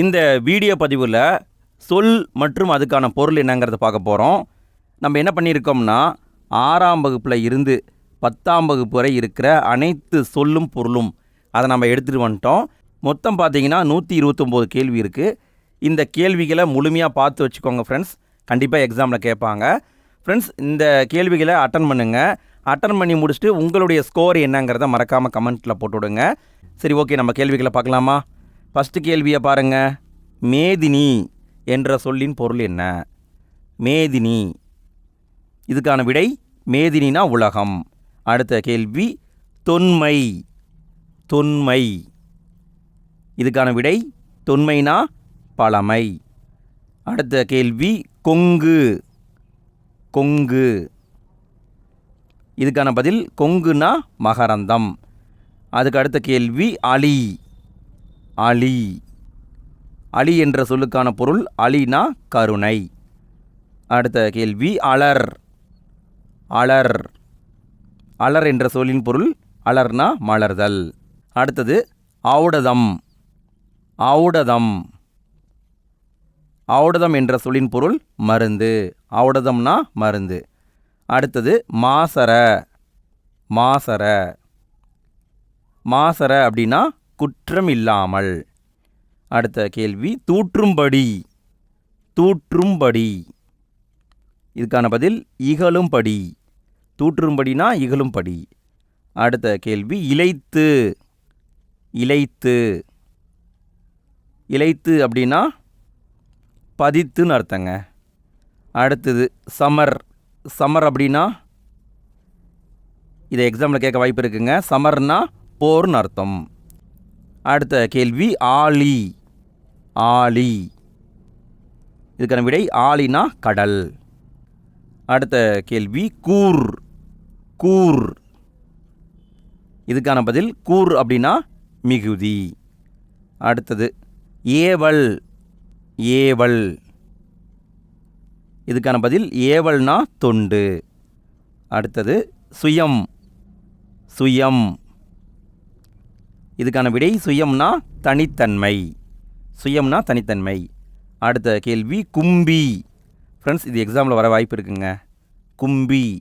இந்த வீடியோ பதிவில் சொல் மற்றும் அதுக்கான பொருள் என்னங்கிறத பார்க்க போகிறோம் நம்ம என்ன பண்ணியிருக்கோம்னா ஆறாம் வகுப்பில் இருந்து பத்தாம் வகுப்பு வரை இருக்கிற அனைத்து சொல்லும் பொருளும் அதை நம்ம எடுத்துகிட்டு வந்துட்டோம். மொத்தம் பார்த்தீங்கன்னா நூற்றி இருபத்தொம்போது கேள்வி இருக்குது இந்த கேள்விகளை முழுமையாக பார்த்து வச்சுக்கோங்க ஃப்ரெண்ட்ஸ் கண்டிப்பாக எக்ஸாமில் கேட்பாங்க. ஃப்ரெண்ட்ஸ் இந்த கேள்விகளை அட்டன் பண்ணுங்கள் அட்டன் பண்ணி முடிச்சுட்டு உங்களுடைய ஸ்கோர் என்னங்கிறத மறக்காமல் கமெண்ட்டில் போட்டு விடுங்க சரி ஓகே நம்ம கேள்விகளை பார்க்கலாமா? ஃபஸ்ட்டு கேள்வியை பாருங்கள் மேதினி என்ற சொல்லின் பொருள் என்ன? மேதினி. இதுக்கான விடை மேதினினா உலகம். அடுத்த கேள்வி தொன்மை. தொன்மை. இதுக்கான விடை தொன்மைனா பழமை. அடுத்த கேள்வி கொங்கு. கொங்கு. இதுக்கான பதில் கொங்குனா மகரந்தம். அதுக்கு அடுத்த கேள்வி அலி. அலி. அலி என்ற சொல்லுக்கான பொருள் அலினா கருணை. அடுத்த கேள்வி அலர். அலர். அலர் என்ற சொல்லின் பொருள் அலர்னா மலர்தல். அடுத்தது ஆவுடதம் ஆவுடதம் ஆவுடதம் என்ற சொல்லின் பொருள் மருந்து. ஆவுடதம்னா மருந்து. அடுத்தது மாசர. மாசர. மாசர அப்படின்னா குற்றம் இல்லாமல் அடுத்த கேள்வி தூற்றும்படி. தூற்றும்படி. இதுக்கான பதில் இகழும்படி. தூற்றும்படினா இகழும்படி. அடுத்த கேள்வி இலைத்து இலைத்து இலைத்து அப்படின்னா பதித்துன்னு அர்த்தங்க. அடுத்தது சமர். சமர் அப்படின்னா இதை எக்ஸாமில் கேட்க வாய்ப்பு இருக்குங்க. சமர்னா போர்னு அர்த்தம். அடுத்த கேள்வி ஆலி. ஆலி. இதுக்கான விடை ஆலினா கடல். அடுத்த கேள்வி கூர். கூர். இதுக்கான பதில் கூர் அப்படின்னா மிகுதி. அடுத்தது ஏவல். ஏவல். இதுக்கான பதில் ஏவல்னா தொண்டு. அடுத்தது சுயம். சுயம். இதுக்கான விடை சுயம்னா தனித்தன்மை. சுயம்னா தனித்தன்மை. அடுத்த கேள்வி கும்பி. ஃப்ரெண்ட்ஸ் இது எக்ஸாமில் வர வாய்ப்பு இருக்குங்க. கும்பி.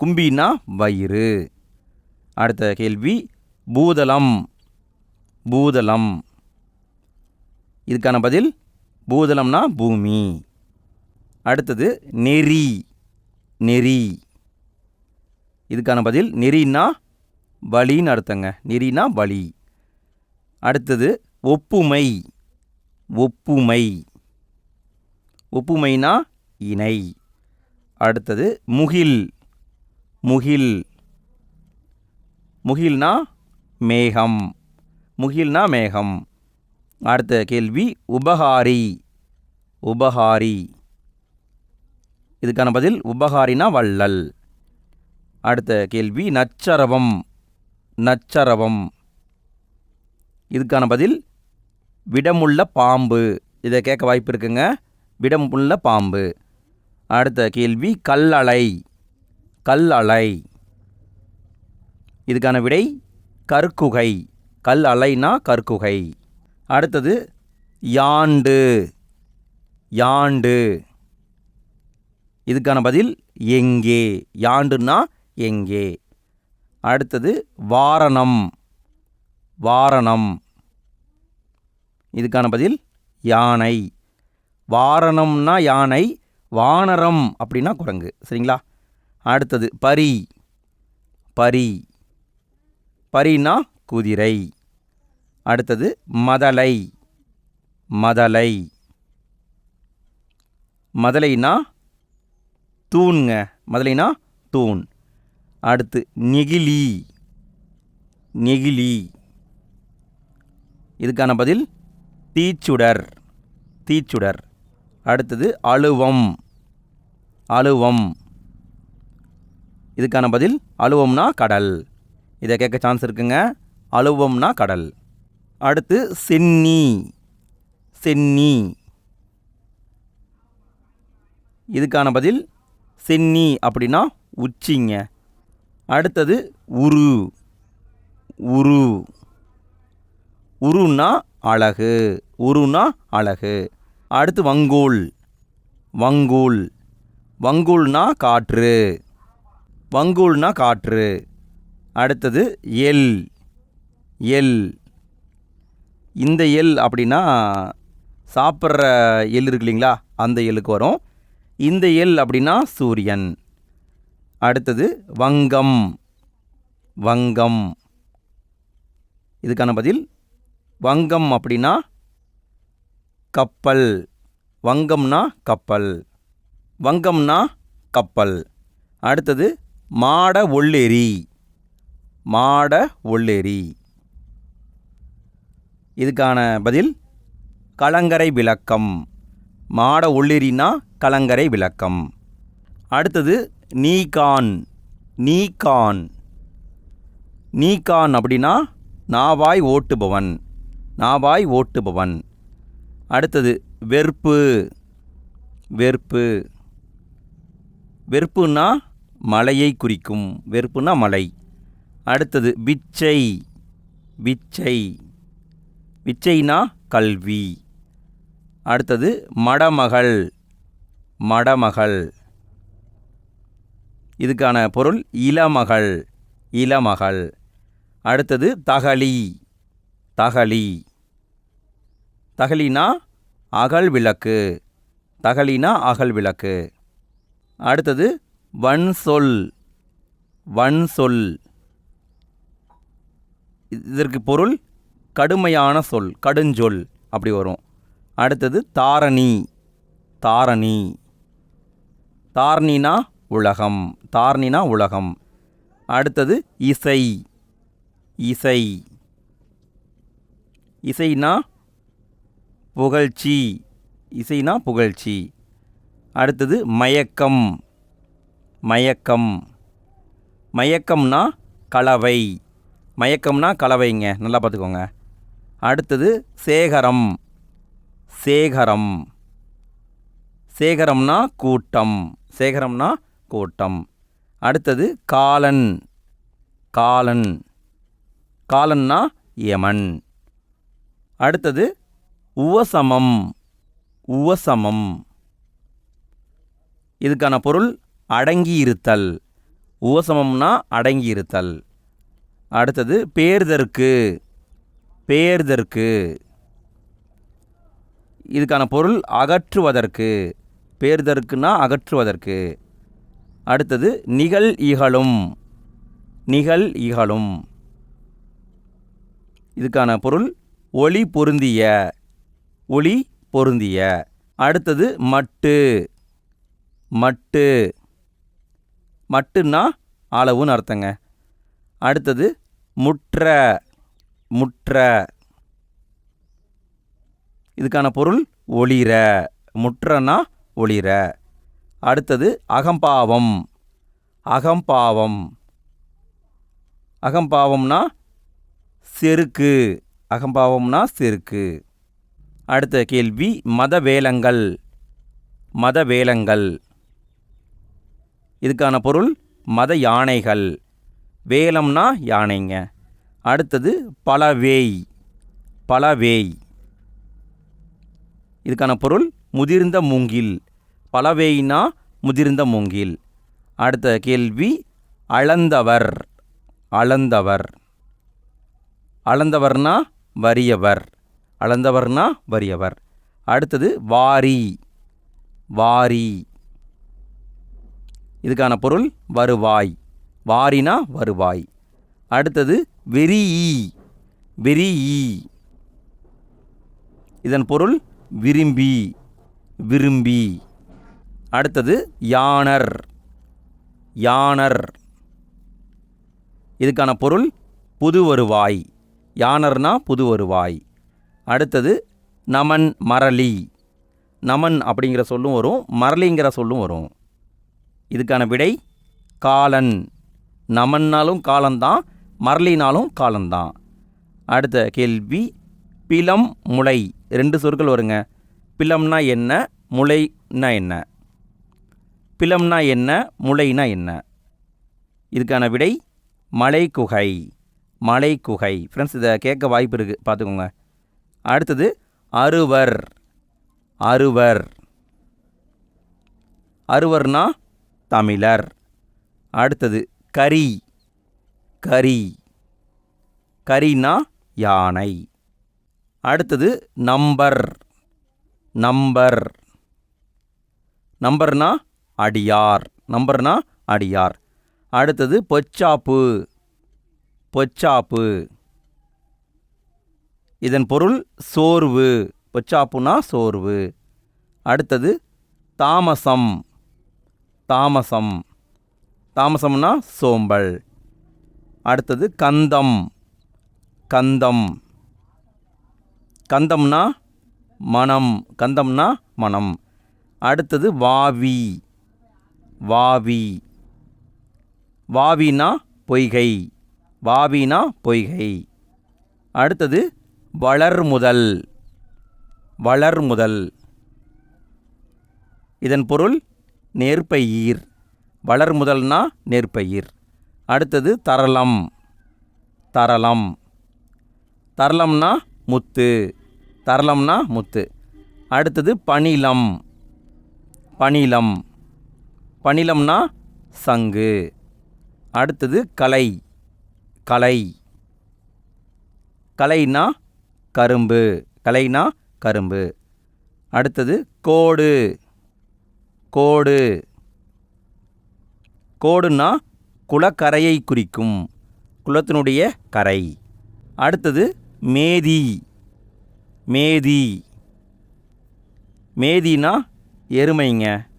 கும்பினா வயிறு. அடுத்த கேள்வி பூதலம் பூதலம் இதுக்கான பதில் பூதலம்னா பூமி. அடுத்தது நெறி. நெறி. இதுக்கான பதில் நெறின்னா வழின்னு அர்த்தங்க. நெறினா வழி அடுத்தது ஒப்புமை. ஒப்புமை. ஒப்புமைனா இணை. அடுத்தது முகில். முகில். முகில்னா மேகம். முகில்னா மேகம். அடுத்த கேள்வி உபகாரி. உபகாரி. இதுக்கான பதில் உபகாரினா வள்ளல். அடுத்த கேள்வி நச்சரவம். நச்சரவம். இதுக்கான பதில் விடமுள்ள பாம்பு. இதை கேட்க வாய்ப்பு இருக்குங்க. விடமுள்ள பாம்பு. அடுத்த கேள்வி கல்லலை கல்லலை இதுக்கான விடை கற்குகை கல் அலைனா கற்குகை அடுத்தது யாண்டு. யாண்டு. இதுக்கான பதில் எங்கே. யாண்டுன்னா எங்கே. அடுத்தது வாரணம். வாரணம். இதுக்கான பதில் யானை. வாரணம்னா யானை வானரம் அப்படின்னா குரங்கு. சரிங்களா? அடுத்தது பரி. பரி. பரினா குதிரை. அடுத்தது மதலை. மதலை. மதலைனா தூண்ங்க. மதலைனா தூண். அடுத்து நெகிழி. நெகிழி. இதுக்கான பதில் தீச்சுடர். தீச்சுடர். அடுத்தது அழுவம். அழுவம். இதுக்கான பதில் அழுவம்னா கடல். இதை கேட்க சான்ஸ் இருக்குங்க. அழுவம்னா கடல். அடுத்து சென்னி. சென்னி. இதுக்கான பதில் சென்னி அப்படின்னா உச்சிங்க. அடுத்தது உரு. உரு. உருன்னா அழகு. உருனா அழகு. அடுத்து வங்கூல். வங்கூல். வங்கூல்னா காற்று. வங்கூல்னா காற்று. அடுத்தது எல். எல். இந்த எல் அப்படின்னா சாப்பிட்ற எள் இருக்கு இல்லைங்களா? அந்த எள்ளுக்கு வரும். இந்த எல் அப்படின்னா சூரியன். அடுத்தது வங்கம். வங்கம். இதுக்கான பதில் வங்கம் அப்படின்னா கப்பல். வங்கம்னா கப்பல். வங்கம்னா கப்பல். அடுத்தது மாட ஒள்ளேரி. மாட ஒள்ளேரி. இதுக்கான பதில் கலங்கரை விளக்கம். மாட ஒள்ளெரினா கலங்கரை விளக்கம். அடுத்தது நீகான் நீகான். நீகான் அப்படின்னா நாவாய் ஓட்டுபவன் நாவாய் ஓட்டுபவன். அடுத்தது வெறுப்பு வெறுப்பு. வெறுப்புன்னா மலையை குறிக்கும் வெறுப்புன்னா மலை. அடுத்தது விச்சை விச்சை. விச்சைனா கல்வி. அடுத்தது மடமகள் மடமகள். இதுக்கான பொருள் இளமகள் இளமகள். அடுத்தது தகளி தகளி தகலினா அகல் விளக்கு தகலினா அகல் விளக்கு. அடுத்தது வன் சொல் வன் சொல் இதற்கு பொருள் கடுமையான சொல் கடுஞ்சொல் அப்படி வரும். அடுத்தது தாரணி தாரணி. தாரணினா உலகம். தார்னினா உலகம். அடுத்தது இசை. இசை. இசைனா புகழ்ச்சி. இசைனா புகழ்ச்சி. அடுத்தது மயக்கம். மயக்கம். மயக்கம்னா கலவை. மயக்கம்னா கலவைங்க. நல்லா பார்த்துக்கோங்க. அடுத்தது சேகரம். சேகரம். சேகரம்னா கூட்டம். சேகரம்னா கூட்டம். அடுத்தது காலன். காலன். காலன்னா யமன். அடுத்தது உவசமம். உவசமம். இதுக்கான பொருள் அடங்கியிருத்தல். உவசமம்னா அடங்கியிருத்தல். அடுத்தது பேர்தற்கு. பேர்தற்கு. இதுக்கான பொருள் அகற்றுவதற்கு. பேர்தற்குனா அகற்றுவதற்கு. அடுத்தது நிகழ் இகழும். நிகழ் இகழும். இதுக்கான பொருள் ஒளி பொருந்திய. ஒளி பொருந்திய. அடுத்தது மட்டு. மட்டு. மட்டுன்னா அளவுன்னு அர்த்தங்க. அடுத்தது முற்ற. முற்ற. இதுக்கான பொருள் ஒளிர. முற்றனா ஒளிர. அடுத்தது அகம்பாவம். அகம்பாவம். அகம்பாவம்னா செருக்கு. அகம்பாவம்னா செருக்கு. அடுத்த கேள்வி மத வேலங்கள் மத வேலங்கள் இதுக்கான பொருள் மத யானைகள். வேலம்னா யானைங்க. அடுத்தது பலவேய். பலவேய். இதுக்கான பொருள் முதிர்ந்த மூங்கில். பலவேய்னா முதிர்ந்த மூங்கில். அடுத்த கேள்வி அளந்தவர் அளந்தவர் அளந்தவர்னா வறியவர் அளந்தவர்னா வறியவர் அடுத்தது வாரி வாரி இதுக்கான பொருள் வருவாய் வாரினா வருவாய் அடுத்தது வெறியி வெறியி இதன் பொருள் விரும்பி விரும்பி அடுத்தது யானர். யானர். இதுக்கான பொருள் புது வருவாய் யானர்னா புது வருவாய் அடுத்தது நமன் மரளி. நமன் அப்படிங்கிற சொல்லும் வரும் மரளிங்கிற சொல்லும் வரும். இதுக்கான விடை காலன். நமன்னாலும் காலந்தான் மரளினாலும் காலந்தான். அடுத்த கேள்வி பிலம் முளை. ரெண்டு சொற்கள் வருங்க. பிலம்னா என்ன முளைன்னா என்ன? பிலம்னா என்ன முளைனா என்ன? இதுக்கான விடை மலைக்குகை மலைக்குகை ஃப்ரெண்ட்ஸ் இதை கேட்க வாய்ப்பு இருக்குது பார்த்துக்கோங்க. அடுத்தது அறுவர். அறுவர். அறுவர்னா தமிழர். அடுத்தது கரி. கரி. கரினா யானை. அடுத்தது நம்பர். நம்பர். நம்பர்னா அடியார். நம்பர்னா அடியார். அடுத்தது பொச்சாப்பு. பொச்சாப்பு. இதன் பொருள் சோர்வு. பொச்சாப்புனா சோர்வு. அடுத்தது தாமசம். தாமசம். தாமசம்னா சோம்பல். அடுத்தது கந்தம். கந்தம். கந்தம்னா மனம். கந்தம்னா மனம். அடுத்தது வாவி. வாவி. வாவினா பொய்கை. வாவினா பொய்கை. அடுத்தது வளர்முதல் வளர்முதல் இதன் பொருள் நெற்பயிர் வளர்முதல்னா நெற்பயிர் அடுத்தது தரளம். தரளம். தரளம்னா முத்து. தரளம்னா முத்து. அடுத்தது பணிலம். பணிலம். பணிலம்னா சங்கு. அடுத்தது கலை. கலை. கலைனா கரும்பு. கலைனா கரும்பு. அடுத்தது கோடு. கோடு. கோடுன்னா குளக்கரையை குறிக்கும். குளத்தினுடைய கரை. அடுத்தது மேதி. மேதி. மேதினா எருமைங்க.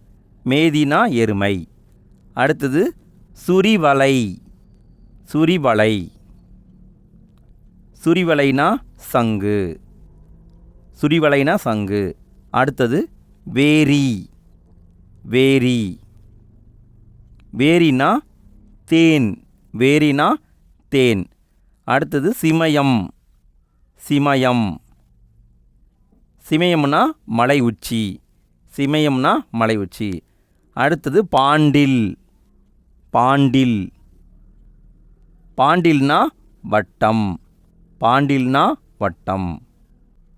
மேதினா எருமை. அடுத்தது சுரிவலை சுரிவலை சுரிவலைனா சங்கு. சுரிவலைனா சங்கு. அடுத்தது வேரி. வேரி. வேரினா தேன். வேரினா தேன். அடுத்தது சிமயம். சிமயம். சிமயம்னா மலை உச்சி. சிமயம்னா மலை உச்சி. அடுத்தது பாண்டில். பாண்டில். பாண்டில்னா வட்டம். பாண்டில்னா வட்டம்.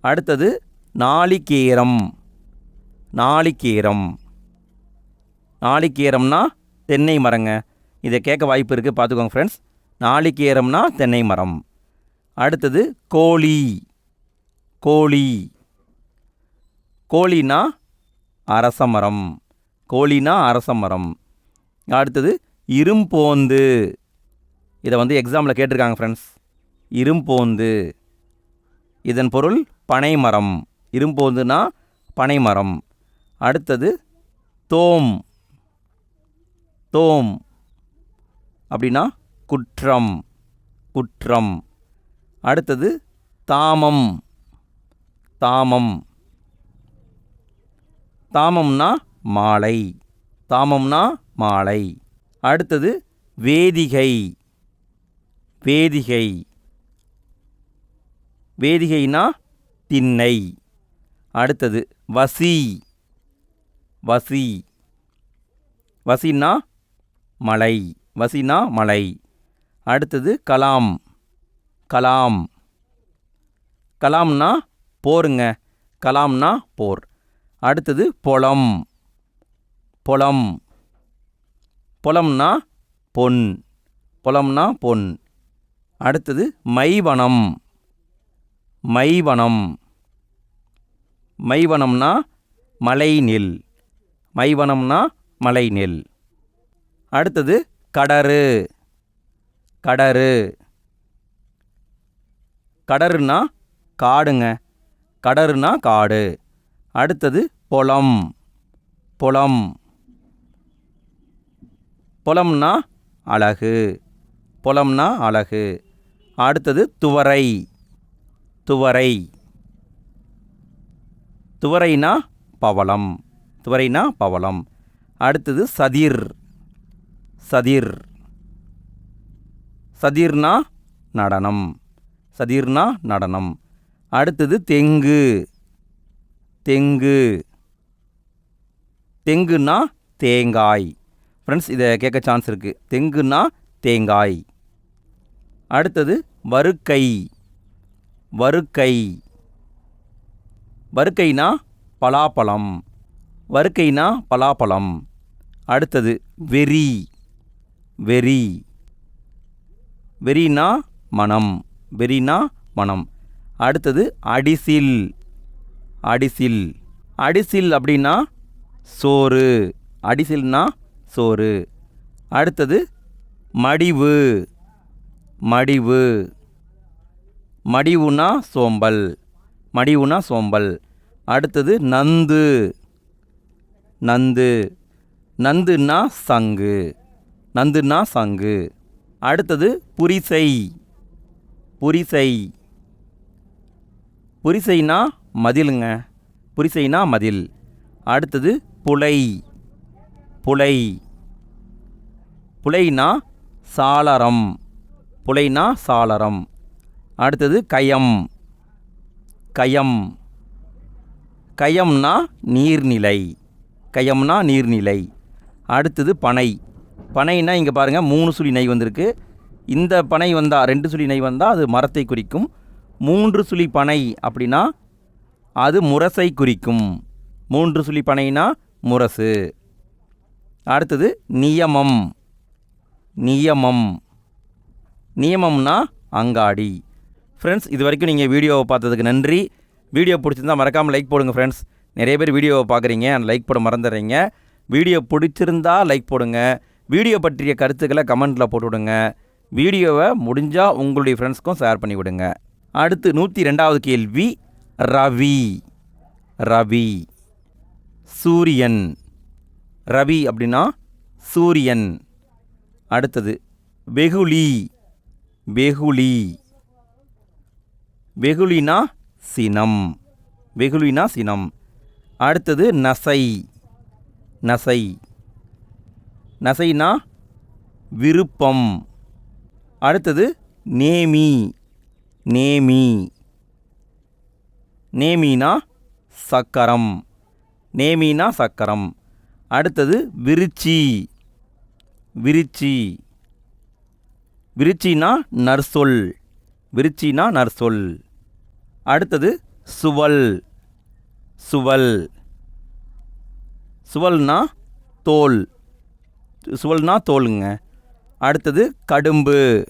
அடுத்தது நாளிகேரம். நாளிகேரம். நாளிகேரம்னா தென்னை மரங்க. இதை கேட்க வாய்ப்பு இருக்குது பார்த்துக்கோங்க ஃப்ரெண்ட்ஸ் நாளிகேரம்னா தென்னை மரம். அடுத்தது கோழி. கோழி. கோழினா அரச மரம். கோழினா அரச மரம். அடுத்தது இரும்போந்து. இதை வந்து எக்ஸாமில் கேட்டிருக்காங்க ஃப்ரெண்ட்ஸ் இரும்போந்து. இதன் பொருள் பனைமரம் இரும்போந்துனா பனைமரம் அடுத்தது தோம். தோம். அப்படின்னா குற்றம். குற்றம். அடுத்தது தாமம். தாமம். தாமம்னா மாலை. தாமம்னா மாலை. அடுத்தது வேதிகை. வேதிகை. வேதிகைனா திண்ணை. அடுத்தது வசி. வசி. வசினா மலை. வசினா மலை. அடுத்தது கலாம். கலாம். கலாம்னா போருங்க. கலாம்னா போர். அடுத்தது பொலம். பொலம். பொலம்னா பொன். பொலம்னா பொன். அடுத்தது மைவனம். மைவனம். மைவனம்னா மலைநெல். மைவனம்னா மலைநெல். அடுத்தது கடறு. கடறு. கடறுனா காடுங்க. கடறுனா காடு. அடுத்தது பொலம். பொலம். புலம்னா அழகு. புலம்னா அழகு. அடுத்தது துவரை. துவரை. துவரைனா பவளம். துவரைனா பவளம். அடுத்தது சதிர். சதிர். சதிர்னா நடனம். சதிர்னா நடனம். அடுத்தது தெங்கு. தெங்கு. தெங்குன்னா தேங்காய். ஃப்ரெண்ட்ஸ் இதை கேட்க சான்ஸ் இருக்குது தெங்குன்னா தேங்காய். அடுத்தது வறுக்கை. வறுக்கை. வறுக்கைனா பலாப்பழம். வறுக்கைனா பலாப்பழம். அடுத்தது வெறி. வெறி. வெறினா மனம். வெறினா மனம். அடுத்தது அடிசில். அடிசில். அடிசில் அப்படின்னா சோறு. அடிசில்னா சோறு. அடுத்தது மடிவு. மடிவு. மடிவுனா சோம்பல். மடிவுனா சோம்பல். அடுத்தது நந்து. நந்து. நந்துன்னா சங்கு. நந்துன்னா சங்கு. அடுத்தது புரிசை. புரிசை. புரிசைனா மதிலுங்க. புரிசைனா மதில். அடுத்தது புலை. புலை. புலைனா சாளரம். புலைனா சாளரம். அடுத்தது கயம். கயம். கயம்னா நீர்நிலை. கயம்னா நீர்நிலை. அடுத்தது பனை. பனைனா இங்கே பாருங்கள் மூணு சுழி நெய் வந்திருக்கு. இந்த பனை வந்தால் ரெண்டு சுழி நெய் வந்தால் அது மரத்தை குறிக்கும். மூன்று சுழி பனை அப்படின்னா அது முரசை குறிக்கும். மூன்று சுழி பனைனா முரசு. அடுத்தது நியமம். நியமம். நியமம்னா அங்காடி. ஃப்ரெண்ட்ஸ் இது வரைக்கும் நீங்கள் வீடியோவை பார்த்ததுக்கு நன்றி. வீடியோ பிடிச்சிருந்தா மறக்காமல் லைக் போடுங்க ஃப்ரெண்ட்ஸ் நிறைய பேர் வீடியோவை பார்க்குறீங்க லைக் போட மறந்துடுறீங்க. வீடியோ பிடிச்சிருந்தா லைக் போடுங்க. வீடியோ பற்றிய கருத்துக்களை கமெண்ட்டில் போட்டு விடுங்க வீடியோவை முடிஞ்சால் உங்களுடைய ஃப்ரெண்ட்ஸ்க்கும் ஷேர் பண்ணி விடுங்க அடுத்து நூற்றி ரெண்டாவது கேள்வி ரவி. ரவி. சூரியன். ரவி அப்படின்னா சூரியன். அடுத்தது வெகுளி. வெகுளி. வெகுளினா சினம். வெகுளினா சினம். அடுத்தது நசை. நசை. நசைனா விருப்பம். அடுத்தது நேமி. நேமி. நேமினா சக்கரம். நேமினா சக்கரம். அடுத்தது விருச்சி. விருச்சி. விருச்சினா நர்சொல் விருச்சினா நர்சொல் அடுத்தது சுவல். சுவல். சுவல்னா தோல். சுவல்னா தோலுங்க. அடுத்தது கடும்பு.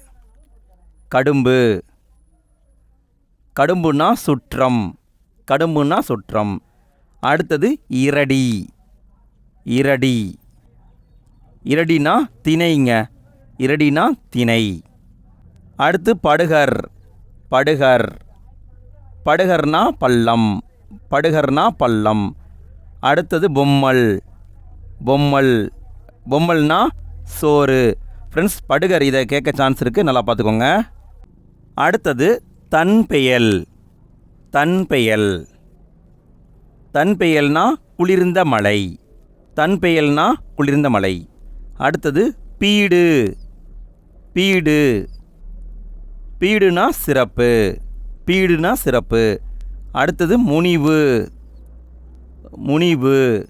கடும்பு. கடும்புனா சுற்றம். கடும்புனா சுற்றம். அடுத்தது இரடி. இரடி. இரடினா திணைங்க. இரடினா திணை. அடுத்து படுகர். படுகர். படுகர்னா பள்ளம். படுகர்னா பள்ளம். அடுத்தது பொம்மல். பொம்மல். பொம்மல்னா சோறு. ஃப்ரெண்ட்ஸ் படுகர் இதை கேட்க சான்ஸ் இருக்குது நல்லா பார்த்துக்கோங்க. அடுத்தது தன்பெயல் தன்பெயல் தன்பெயல்னா குளிர்ந்த தன் பெயல்னா குளிர்ந்த மலை. அடுத்தது பீடு. பீடு. பீடுனா சிறப்பு. பீடுனா சிறப்பு. அடுத்தது முனிவு. முனிவு.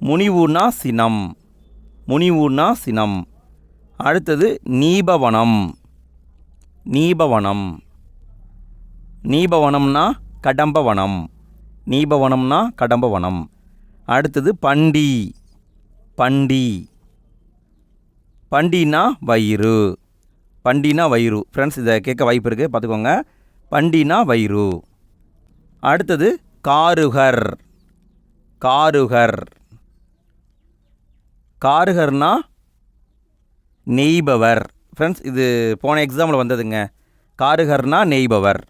முனிவுனா சினம். முனிவுனா சினம். அடுத்தது நீபவனம். நீபவனம். நீபவனம்னா கடம்பவனம். நீபவனம்னா கடம்பவனம். அடுத்தது பண்டி. பண்டி. பண்டினா வயிறு. பண்டினா வயிறு. ஃப்ரெண்ட்ஸ் இதை கேட்க வாய்ப்பு இருக்குது பார்த்துக்கோங்க. பண்டினா வயிறு. அடுத்தது காருகர். காருகர். காருகர்னா நெய்பவர். ஃப்ரெண்ட்ஸ் இது போன எக்ஸாமில் வந்ததுங்க. காருகர்னா நெய்பவர்.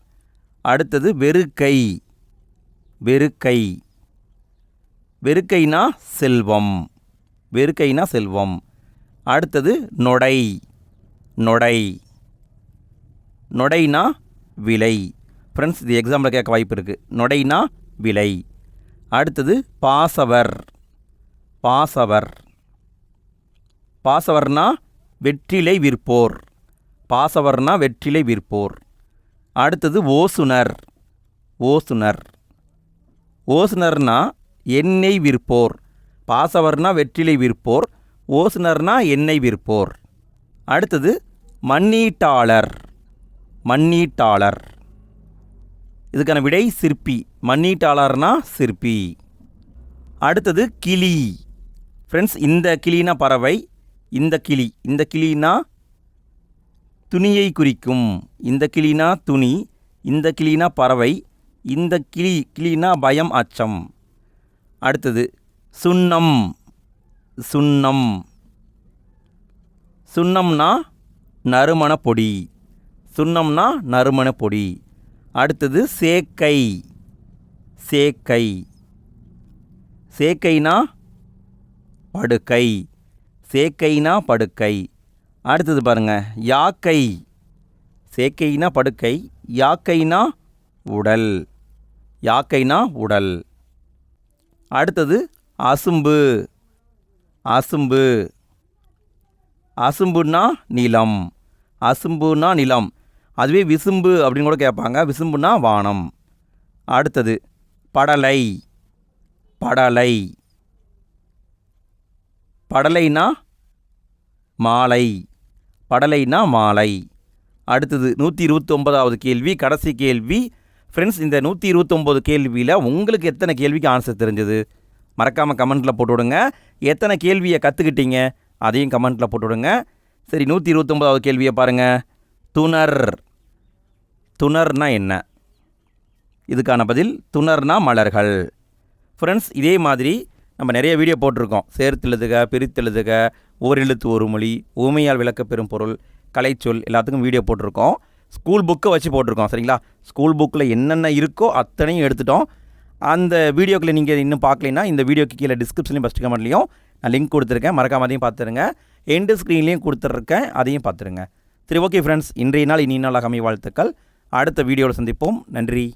அடுத்தது வெறுக்கை. வெறுக்கை. வெறுக்கைனா செல்வம். வெறுக்கைனா செல்வம். அடுத்தது நொடை. நொடை. நொடைனா விலை. ஃப்ரெண்ட்ஸ் இது எக்ஸாம்பிள் கேட்க வாய்ப்பு இருக்குது நொடைனா விலை. அடுத்தது பாசவர். பாசவர். பாசவர்னா வெற்றிலை விற்போர். பாசவர்னா வெற்றிலை விற்போர். அடுத்தது ஓசுனர். ஓசுனர். ஓசுனர்னா எண்ணெய் விற்போர். பாசவர்னா வெற்றிலை விற்போர். ஓசுனர்னா எண்ணெய் விற்போர். அடுத்தது மண்ணீட்டாளர். மண்ணீட்டாளர். இதுக்கான விடை சிற்பி. மண்ணீட்டாளர்னா சிற்பி. அடுத்தது கிளி. ஃப்ரெண்ட்ஸ் இந்த கிளினா பறவை இந்த கிளி. இந்த கிளினா துணியை குறிக்கும். இந்த கிளினா துணி இந்த கிளினா பறவை இந்த கிளி கிளினா பயம் அச்சம். அடுத்தது சுண்ணம். சுண்ணம். சுண்ணம்னா நறுமண பொடி. சுண்ணம்னா நறுமண பொடி. அடுத்தது சேக்கை. சேக்கை. சேக்கைனா படுக்கை. சேக்கைனா படுக்கை. அடுத்தது பாருங்க யாக்கை. சேக்கைனா படுக்கை யாக்கைனா உடல். யாக்கைனா உடல். அடுத்தது அசும்பு. அசும்பு. அசும்புன்னா நிலம். அசும்புன்னா நிலம். அதுவே விசும்பு அப்படின்னு கூட கேட்பாங்க. விசும்புன்னா வானம். அடுத்தது படலை. படலை. படலைனா மாலை. படலைனா மாலை. அடுத்தது நூற்றி இருபத்தொம்பதாவது கேள்வி கடைசி கேள்வி ஃப்ரெண்ட்ஸ் இந்த நூற்றி இருபத்தொம்போது கேள்வியில் உங்களுக்கு எத்தனை கேள்விக்கு ஆன்சர் தெரிஞ்சது? மறக்காமல் கமெண்ட்டில் போட்டு விடுங்க எத்தனை கேள்வியை கற்றுக்கிட்டீங்க அதையும் கமெண்ட்டில் போட்டு விடுங்க சரி நூற்றி இருபத்தொம்போதாவது கேள்வியை பாருங்கள் துணர். துணர்னா என்ன? இதுக்கான பதில் துணர்னா மலர்கள். ஃப்ரெண்ட்ஸ் இதே மாதிரி நம்ம நிறைய வீடியோ போட்டிருக்கோம். சேர்த்தெழுதுக பிரித்தெழுதுக ஓரெழுத்து ஒரு மொழி ஊமையால் விளக்கப்பெறும் பொருள் கலைச்சொல் எல்லாத்துக்கும் வீடியோ போட்டிருக்கோம். ஸ்கூல் புக்கை வச்சு போட்டிருக்கோம் சரிங்களா? ஸ்கூல் புக்கில் என்னென்ன இருக்கோ அத்தனையும் எடுத்துட்டோம். அந்த வீடியோக்கில் நீங்கள் இன்னும் பார்க்கலைன்னா இந்த வீடியோக்கு கீழே டிஸ்கிரிப்ஷன்லையும் ஃபஸ்ட் கமெண்ட்லையும் நான் லிங்க் கொடுத்துருக்கேன். மறக்காம அதையும் பார்த்துருங்க. எண்டு ஸ்க்ரீன்லேயும் கொடுத்துருக்கேன். அதையும் பார்த்துருங்க. சரி ஓகே ஃப்ரெண்ட்ஸ் இன்றைய நாள் இனி நாளாக அமைய வாழ்த்துக்கள். அடுத்த வீடியோவில் சந்திப்போம். நன்றி.